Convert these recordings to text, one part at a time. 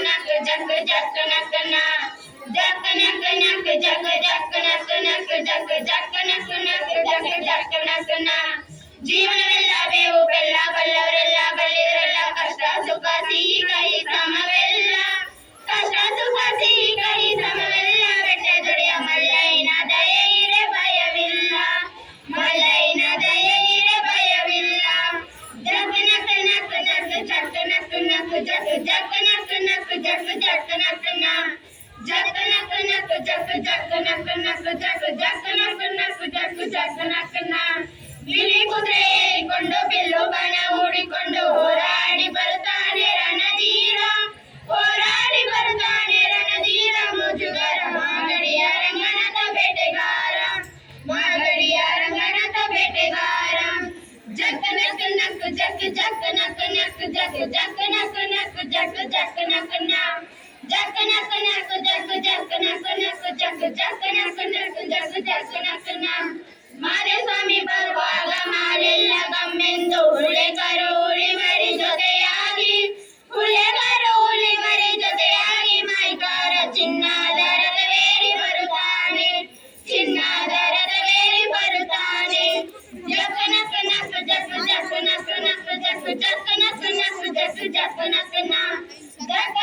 नाक जग जग नाक ना जग नाक नाक जग जग नाक नाक जग जग नाक नाक जग जग नाक ना जीवन ನಕ್ ಜಗ್ ಜಗ್ ನಕ್ ನ ಜಗ್ ನಕ್ ನಕ್ ಜಗ್ ಜಗ್ ನಕ್ ನಕ್ ಜಗ್ ಜಗ್ ನಕ್ ನಕ್ ಜಗ್ ಜಗ್ ನಕ್ ನ ಬಿಳಿ ಕುದುರೆ ಏರಿಕೊಂಡು ಬಿಲ್ಲು ಬಾಣ ಹೂಡಿಕೊಂಡು ಹೋರಾಡಿ ಬರ್ತಾನೆ ರಣಧೀರ ಹೋರಾಡಿ ಬರ್ತಾನೆ ರಣಧೀರ ಮುಜುಗರ ಮಾಗಡಿಯ ರಂಗನದ ಬೇಟೆಗಾರ ಮಾಗಡಿಯ ರಂಗನದ ಬೇಟೆಗಾರ ಜಕ್ ನಕ್ ನಕ್ ಜಕ್ ಜಕ್ ನಕ್ ನಕ್ ಜಕ್ ಜಕ್ ನಕ್ ಮಾರೆ ಸ್ವಾಮಿ ಬರುವಾಗ ಮಾಲೆಲ್ಲ ಗಮ್ಮೆಂದು ಹುಳೆಕರು ಹುಳಿ ಮರಿ ಜೊತೆಯಾಗಿ ಹುಳೆಕರು ಹುಳಿ ಮರಿ ಜೊತೆಯಾಗಿ ಮೈಕಾರ ಚಿನ್ನದ ರಥವೇರಿ ಬರುತ್ತಾನೆ ಚಿನ್ನದ ರಥವೇರಿ ಬರುತ್ತಾನೆ ಜಕ್ ನಕ್ ನಕ್ ಜಕ್ ಜಕ್ ನಕ್ ನಕ್ ಜಕ್ ಜಕ್ ನಕ್ ನಕ್ ಜಕ್ ಜಕ್ ನಕ್ ನ ಜಕ್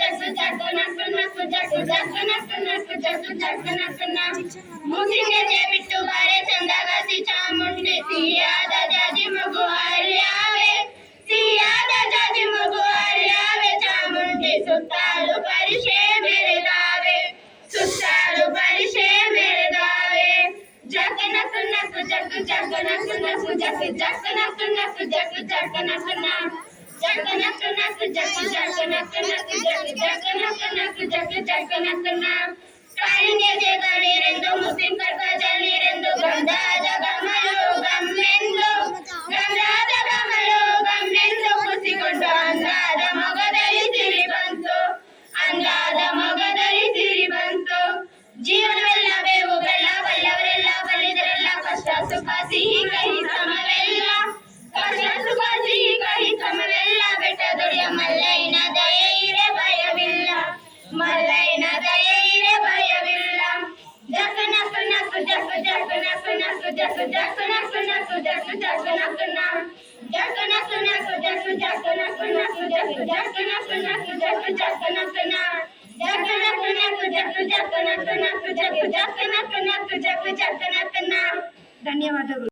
जसो जसो नसो नसो जसो जसो नसो नसो जसो जसो नसो ना मुझे जे बिट्टू बारे Trying to get ధన్యవాదాలు